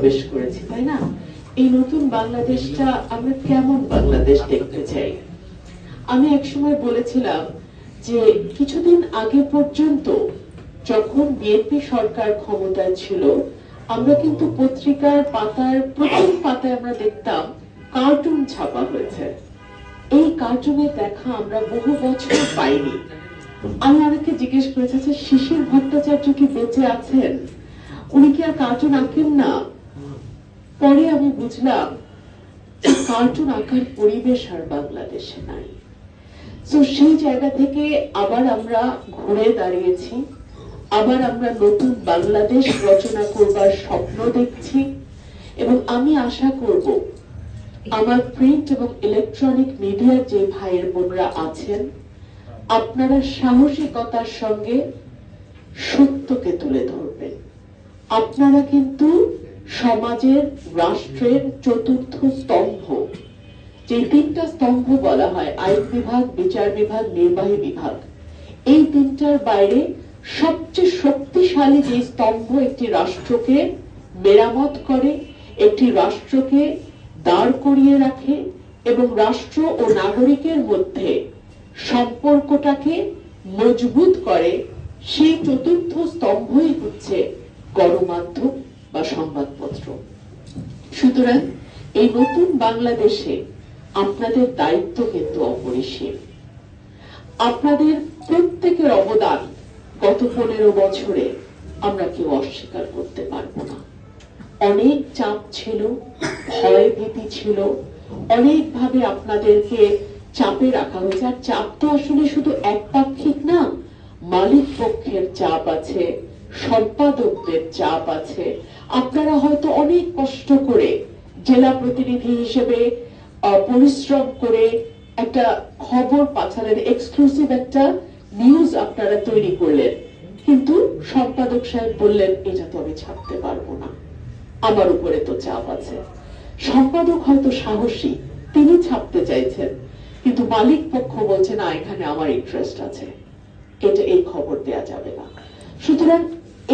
প্রবেশ করেছি, তাই না? এই নতুন বাংলাদেশটা আমরা কেমন বাংলাদেশ দেখতে চাই? আমি একসময় বলেছিলাম যে কিছুদিন আগে পর্যন্ত যখন বিএনপি সরকার ক্ষমতায় ছিল, আমরা কিন্তু পত্রিকার পাতার প্রথম পাতায় আমরা দেখতাম কার্টুন ছাপা হয়েছে। এই কার্টুনে দেখা আমরা বহু বছর পাইনি। আমি অনেকে জিজ্ঞেস করেছি যে শিশির ভট্টাচার্য কি বেঁচে আছেন? উনি কি আর কার্টুন আঁকেন না? পরে আমি বুঝলাম, কার্টুন আঁকার পরিবেশ আর বাংলাদেশে নাই। তো সেই জায়গা থেকে আবার আমরা ঘুরে দাঁড়িয়েছি, আবার আমরা নতুন বাংলাদেশ রচনা করবার স্বপ্ন দেখছি এবং আমি আশা করব, আমার প্রিন্ট এবং ইলেকট্রনিক মিডিয়ার যে ভাইয়ের বোনরা আছেন, আপনারা সাহসিকতার সঙ্গে সত্যকে তুলে ধরবেন। আপনারা কিন্তু সমাজের রাষ্ট্রের চতুর্থ স্তম্ভ, যে তিনটা স্তম্ভ বলা হয়, আইন বিভাগ, বিচার বিভাগ, নির্বাহী বিভাগ। এই তিনটার বাইরে সবচেয়ে শক্তিশালী যে স্তম্ভ একটি রাষ্ট্রকে মেরামত করে, একটি রাষ্ট্রকে দাঁড় করিয়ে রাখে এবং রাষ্ট্র ও নাগরিকের মধ্যে সম্পর্কটাকে মজবুত করে, সেই চতুর্থ স্তম্ভই হচ্ছে গণমাধ্যম। বা সংবাদপত্র। সুতরাং এই নতুন বাংলাদেশে আপনাদের দায়িত্ব কিন্তু অপরিসীম। আপনাদের প্রত্যেকের অবদান গত পনেরো বছরে আমরা কেউ অস্বীকার করতে পারব না। অনেক চাপ ছিল, ভয় ভীতি ছিল, অনেকভাবে আপনাদেরকে চাপে রাখা হয়েছে। আর চাপ তো আসলে শুধু একপাক্ষিক না, মালিক পক্ষের চাপ আছে সম্পাদকদের চাপ আছে। আপনারা হয়তো অনেক কষ্ট করে জেলা প্রতিনিধি হিসেবে পরিশ্রম করে একটা খবর পাঠালেন এক্সক্লুসিভ একটা নিউজ আপনারা তৈরি করলেন। কিন্তু সম্পাদক সাহেব বললেন, এটা তো আমি ছাপতে পারব না। আমার উপরে তো চাপ আছে। সম্পাদক হয়তো সাহসী, তিনি ছাপতে চাইছেন। কিন্তু মালিক পক্ষ বলছে, না, এখানে আমার ইন্টারেস্ট আছে। এটা এই খবর দেয়া যাবে না। সুতরাং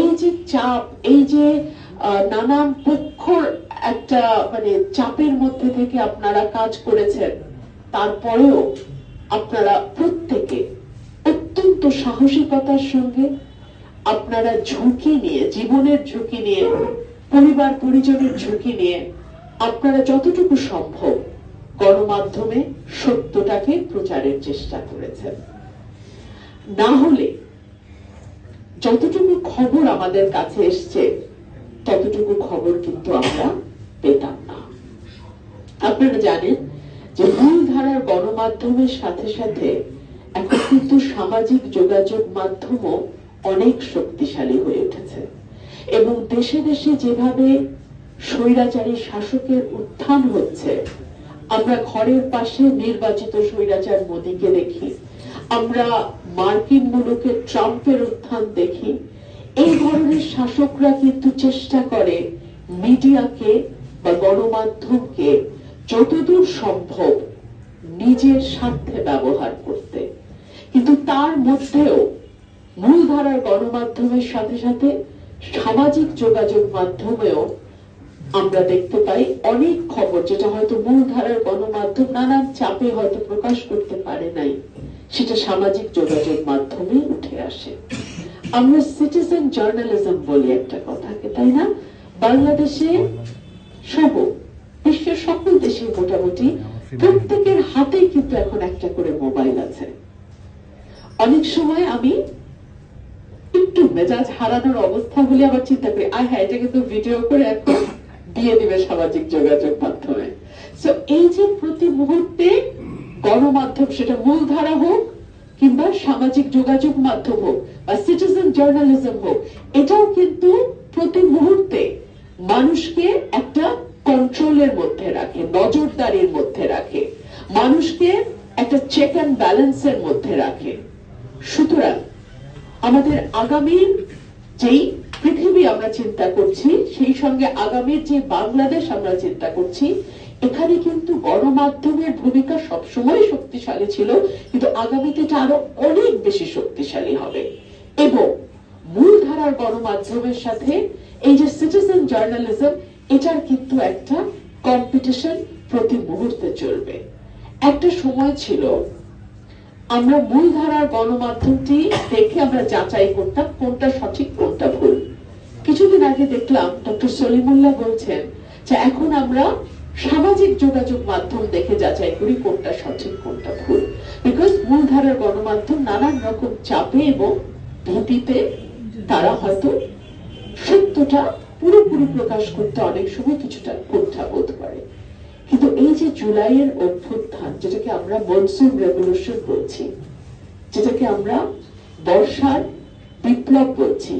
এই যে চাপ, এই যে নানান পক্ষর একটা মানে চাপের মধ্যে থেকে আপনারা কাজ করেছেন, তারপরেও আপনারা প্রত্যেকে অত্যন্ত সাহসিকতার সঙ্গে আপনারা ঝুঁকি নিয়ে, জীবনের ঝুঁকি নিয়ে, পরিবার পরিজনের ঝুঁকি নিয়ে আপনারা যতটুকু সম্ভব গণমাধ্যমে সত্যটাকে প্রচারের চেষ্টা করেছেন। না হলে যতটুকু খবর আমাদের কাছে এসছে, ততটুকু খবর কিন্তু আমরা পেতাম না। আপনারা জানেন যে মূল ধারার গণমাধ্যমের সাথে সাথে এখন কিন্তু সামাজিক যোগাযোগ মাধ্যমও অনেক শক্তিশালী হয়ে উঠেছে। এবং দেশে দেশে যেভাবে স্বৈরাচারী শাসকের উত্থান হচ্ছে, আমরা ঘরের পাশে নির্বাচিত স্বৈরাচার মোদীকে দেখি। আমরা মার্কিন মুলুকে ট্রাম্পের উত্থান দেখি। এই ধরনের শাসকরা কিন্তু চেষ্টা করে মিডিয়াকে বা গণমাধ্যমকে যতদূর সম্ভব নিজের স্বার্থে ব্যবহার করতে। কিন্তু তার মধ্যেও মূলধারার গণমাধ্যমের সাথে সাথে সামাজিক যোগাযোগ মাধ্যমেও আমরা দেখতে পাই অনেক খবর, যেটা হয়তো মূলধারার গণমাধ্যম নানান চাপে হয়তো প্রকাশ করতে পারে নাই। সেটা সামাজিক যোগাযোগ মাধ্যমে উঠে আসে। আমরা সিটিজেন জার্নালিজম বলি একটা কথাকে তাই না? বাংলাদেশে সহ বিশ্বের সকল দেশে মোটামুটি প্রত্যেকের হাতেই কিন্তু এখন একটা করে মোবাইল আছে। অনেক সময় আমি একটু মেজাজ হারানোর অবস্থা হলে আবার চিন্তা করি আয় হ্যাঁ এটা কিন্তু ভিডিও করে এখন দিয়ে দিবে সামাজিক যোগাযোগ মাধ্যমে। So, এই যে প্রতি মুহূর্তে গণমাধ্যম সেটা মূলধারা হোক কিংবা সামাজিক যোগাযোগ মাধ্যম হোক বা সিটিজেন জার্নালিজম হোক, এটাও কিন্তু প্রতি মুহূর্তে মানুষকে একটা কন্ট্রোলের মধ্যে রাখে, নজরদারির মধ্যে রাখে, মানুষকে একটা চেক অ্যান্ড ব্যালেন্সের মধ্যে রাখে। সুতরাং আমাদের আগামীর যেই পৃথিবী আমরা চিন্তা করছি, সেই সঙ্গে আগামীর যে বাংলাদেশ আমরা চিন্তা করছি এখানে কিন্তু গণমাধ্যমের ভূমিকা সবসময় শক্তিশালী ছিল, কিন্তু আগামীতে এটা আরও অনেক বেশি শক্তিশালী হবে। এবং মূলধারার গণমাধ্যমের সাথে এই যে সিটিজেন জার্নালিজম এটার কিন্তু একটা কম্পিটিশন প্রতি মুহূর্তে চলবে। একটা সময় ছিল, আমরা মূলধারার গণমাধ্যমটি দেখে আমরা যাচাই করতাম কোনটা সঠিক, কোনটা ভুল। কিছুদিন আগে দেখলাম ডক্টর সলিমুল্লাহ বলছেন যে এখন আমরা সামাজিক যোগাযোগ মাধ্যম দেখে যাচাই করি কোনটা সঠিক, কোনটা ভুল। বিকজ মূলধারার গণমাধ্যম নানান রকম চাপে এবং ভীতিতে তারা হয়তো সত্যটা পুরোপুরি প্রকাশ করতে অনেক সময় কিছুটা কুণ্ঠা বোধ করে। কিন্তু এই যে জুলাইয়ের অভ্যুত্থান, যেটাকে আমরা মনসুন রেভলিউশন বলছি, যেটাকে আমরা বর্ষার বিপ্লব বলছি,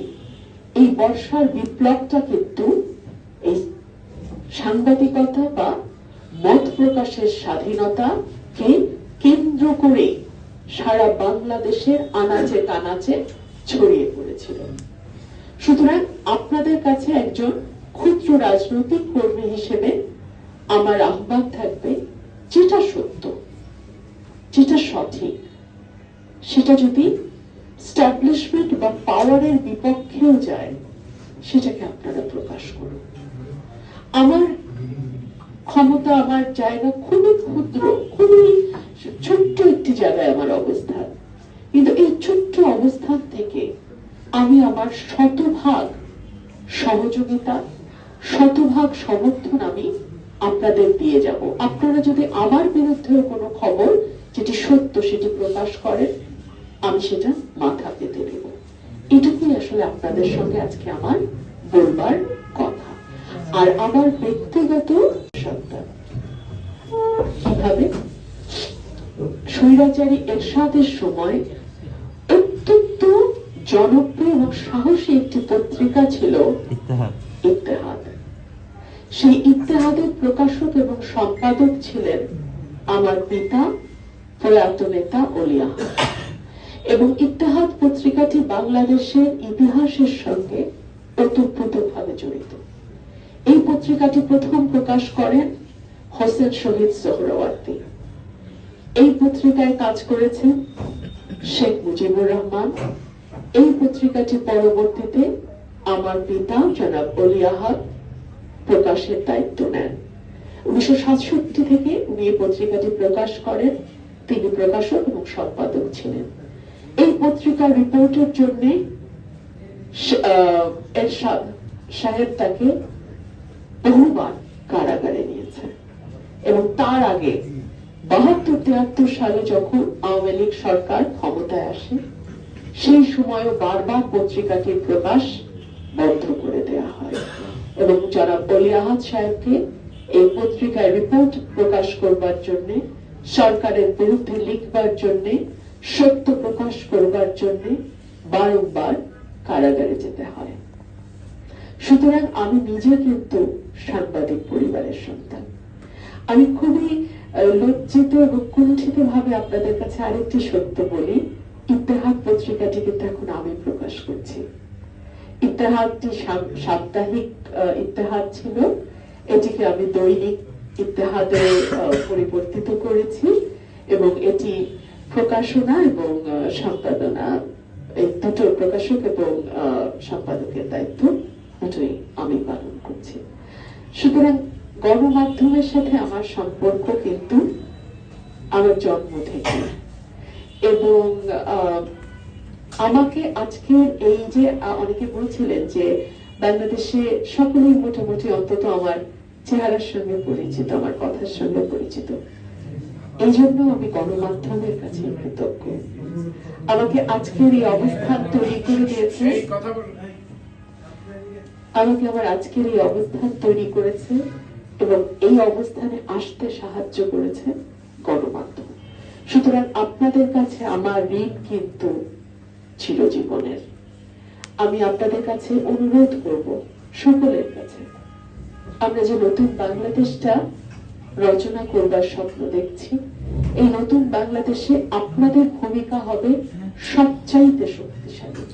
এই বর্ষার বিপ্লবটা কিন্তু সাংবাদিকতা বা মত প্রকাশের স্বাধীনতাকে কেন্দ্র করে সারা বাংলাদেশের আনাচে কানাচে ছড়িয়ে পড়েছিল। সুতরাং আপনাদের কাছে একজন ক্ষুদ্র রাজনৈতিক কর্মী হিসেবে আমার আহ্বান থাকবে, যেটা সত্য, যেটা সঠিক, সেটা যদি স্ট্যাবলিশমেন্ট বা পাওয়ারের বিপক্ষেও যায়, সেটাকে আপনারা প্রকাশ করুন। আমার ক্ষমতা, আমার জায়গা খুবই ক্ষুদ্র, খুবই ছোট্ট একটি জায়গায় আমার অবস্থান। কিন্তু এই ছোট্ট অবস্থান থেকে আমি আমার শতভাগ সহযোগিতা, শতভাগ সমর্থন আমি আপনাদের দিয়ে যাব। আপনারা যদি আমার বিরুদ্ধে কোনো খবর যেটি সত্য সেটি প্রকাশ করেন, আমি সেটা মাথা পেতে দেব এটুকুই আসলে আপনাদের সঙ্গে আজকে আমার বলবার কথা। আর আমার ব্যক্তিগত সত্তা কীভাবে স্বৈরাচারী এরশাদের সময় অত্যন্ত জনপ্রিয় এবং সাহসী একটি পত্রিকা ছিল ইত্তেহাদ। সেই ইত্তেহাদের প্রকাশক এবং সম্পাদক ছিলেন আমার পিতা প্রয়াত নেতা অলিয়া এবং ইত্তেহাদ পত্রিকাটি বাংলাদেশের ইতিহাসের সঙ্গে ওতপ্রোতভাবে জড়িত। এই পত্রিকাটি প্রথম প্রকাশ করেন হোসেন শহীদ সোহরাওয়ার্দী এই পত্রিকায় কাজ করেছেন শেখ মুজিবুর রহমান। এই পত্রিকাটি পরবর্তীতে আমার পিতা জনাব অলি আহাদ প্রকাশের দায়িত্ব নেন। উনিশশো সাতষট্টি থেকে উনি এই পত্রিকাটি প্রকাশ করেন। তিনি প্রকাশক এবং সম্পাদক ছিলেন। এই পত্রিকার রিপোর্টের জন্য সাহেব তাকে বহুবার কারাগারে নিয়েছেন এবং তার আগে বাহাত্তর তিয়াত্তর সালে যখন আওয়ামী লীগ সরকার ক্ষমতায় আসে, সেই সময়ও বারবার পত্রিকাটির প্রকাশ বন্ধ করে দেওয়া হয়। এবং যারা অলি আহাদ সাহেবকে এই পত্রিকায় রিপোর্ট প্রকাশ করবার জন্য, সরকারের বিরুদ্ধে লিখবার জন্য, সত্য প্রকাশ করবার জন্য বারংবার কারাগারে যেতে হয়। সুতরাং আমি নিজে কিন্তু সাংবাদিক পরিবারের সন্তান। আমি খুবই লজ্জিত এবং কুণ্ঠিত ভাবে আপনাদের কাছে আরেকটি সত্য বলি। ইতিহাদ পত্রিকাটি কিন্তু এখন আমি প্রকাশ করছি। ইতিহাদটি সাপ্তাহিক আহ, ছিল। এটিকে আমি দৈনিক ইতিহাদে আহ, পরিবর্তিত করেছি এবং এটি প্রকাশনা এবং সম্পাদনা এই দুটো প্রকাশক এবং সম্পাদকের দায়িত্ব দুটোই আমি পালন করছি। সুতরাং গণমাধ্যমের সাথে আমার সম্পর্ক কিন্তু আমার জন্ম থেকে। এবং আমাকে আজকের এই যে অনেকে বলছিলেন যে বাংলাদেশে সকলেই মোটামুটি অন্তত আমার চেহারার সঙ্গে পরিচিত, আমার কথার সঙ্গে পরিচিত। এই জন্য আমি গণমাধ্যমের কাছে কৃতজ্ঞ। আমাকে আজকের এই অবস্থান তৈরি করে দিয়েছে। আমাকে আমার আজকের এই অবস্থান তৈরি করেছে এবং এই অবস্থানে আসতে সাহায্য করেছে গণমাধ্যম। সুতরাং আপনাদের কাছে আমার ঋণ কিন্তু চিরজীবনের। আমি আপনাদের কাছে অনুরোধ করব সকলের কাছে, আমরা যে নতুন বাংলাদেশটা রচনা করবার স্বপ্ন দেখছি, এই নতুন বাংলাদেশে আপনাদের ভূমিকা হবে সবচাইতে শক্তিশালী।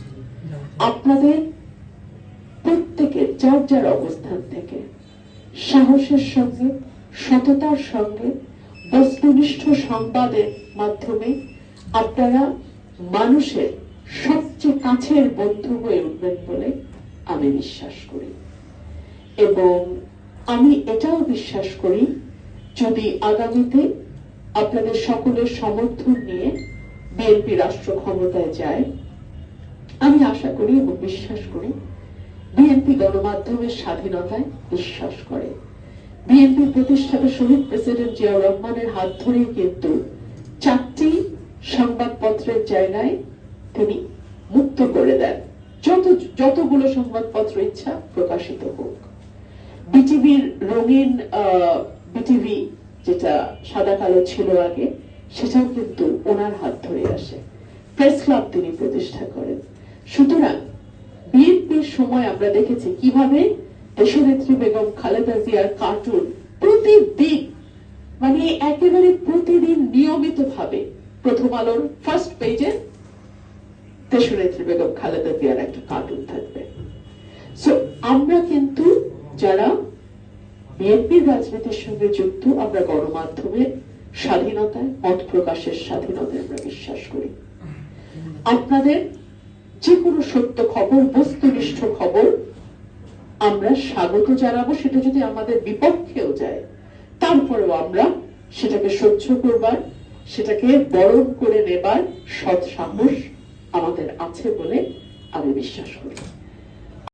আপনাদের যার যার অবস্থান থেকে। সাহসের সঙ্গে, সততার সঙ্গে, বস্তুনিষ্ঠ সংবাদের মাধ্যমে আপনারা মানুষের সবচেয়ে কাছের বন্ধু হয়ে উঠবেন বলে আমি বিশ্বাস করি। এবং আমি এটাও বিশ্বাস করি, যদি আগামীতে আপনাদের সকলের সমর্থন নিয়ে বিএনপি রাষ্ট্র ক্ষমতায় যায়, আমি আশা করি এবং বিশ্বাস করি বিএনপি গণমাধ্যমের স্বাধীনতায় বিশ্বাস করে। বিএনপি প্রতিষ্ঠাতা শহীদ প্রেসিডেন্ট জিয়াউর রহমানের হাত ধরেই কিন্তু চারটি সংবাদপত্রের জায়গায় তিনি মুক্ত করে দেন। যত, যতগুলো সংবাদপত্র ইচ্ছা প্রকাশিত হোক। বিটিভির রঙিন বিটিভি যেটা সাদা কালো ছিল আগে, সেটাও কিন্তু ওনার হাত ধরে আসে। প্রেস ক্লাব তিনি প্রতিষ্ঠা করেন। সুতরাং বিএনপির সময় আমরা দেখেছি কীভাবে দেশনেত্রী বেগম খালেদা জিয়ার কার্টুন প্রতিদিন মানে একেবারে প্রতিদিন নিয়মিত ভাবে প্রথম আলোর ফার্স্ট পেজে দেশনেত্রী বেগম খালেদা জিয়ার একটা কার্টুন থাকবে। সো আমরা কিন্তু যারা বিএনপির রাজনীতির সঙ্গে যুক্ত, আমরা গণমাধ্যমের স্বাধীনতায়, মত প্রকাশের স্বাধীনতায় আমরা বিশ্বাস করি। আপনাদের যে কোনো সত্য খবর, বস্তুনিষ্ঠ খবর, আমরা স্বাগত জানাব, সেটা যদি আমাদের বিপক্ষেও যায়, তারপরেও আমরা সেটাকে সহ্য করবার, সেটাকে বরণ করে নেবার সৎ সাহস আমাদের আছে বলে আমি বিশ্বাস করি।